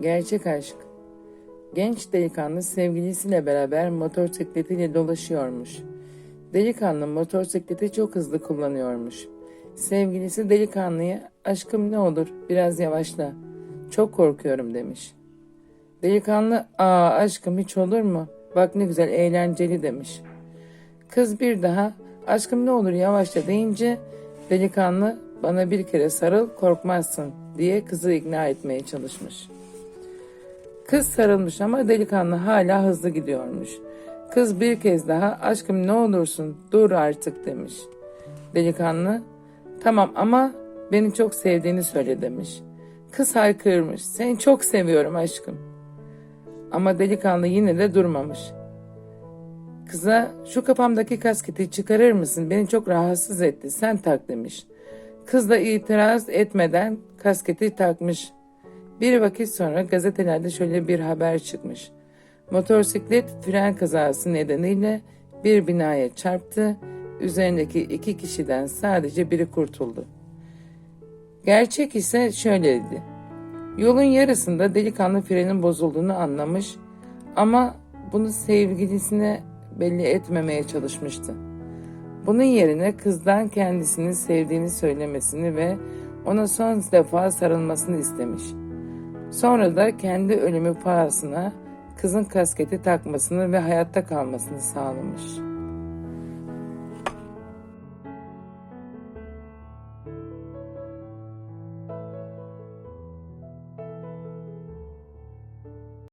Gerçek aşk. Genç delikanlı sevgilisiyle beraber motosikletiyle dolaşıyormuş. Delikanlı motosikleti çok hızlı kullanıyormuş. Sevgilisi delikanlıya aşkım ne olur biraz yavaşla. Çok korkuyorum demiş. Delikanlı aa aşkım hiç olur mu? Bak ne güzel eğlenceli demiş. Kız bir daha aşkım ne olur yavaşla deyince delikanlı bana bir kere sarıl korkmazsın diye kızı ikna etmeye çalışmış. Kız sarılmış ama delikanlı hala hızlı gidiyormuş. Kız bir kez daha aşkım ne olursun dur artık demiş. Delikanlı tamam ama beni çok sevdiğini söyle demiş. Kız haykırmış seni çok seviyorum aşkım. Ama delikanlı yine de durmamış. Kıza şu kafamdaki kasketi çıkarır mısın beni çok rahatsız etti sen tak demiş. Kız da itiraz etmeden kasketi takmış. Bir vakit sonra gazetelerde şöyle bir haber çıkmış. Motosiklet fren kazası nedeniyle bir binaya çarptı. Üzerindeki iki kişiden sadece biri kurtuldu. Gerçek ise şöyleydi. Yolun yarısında delikanlı frenin bozulduğunu anlamış ama bunu sevgilisine belli etmemeye çalışmıştı. Bunun yerine kızdan kendisini sevdiğini söylemesini ve ona son defa sarılmasını istemiş. Sonra da kendi ölümü pahasına kızın kasketi takmasını ve hayatta kalmasını sağlamış.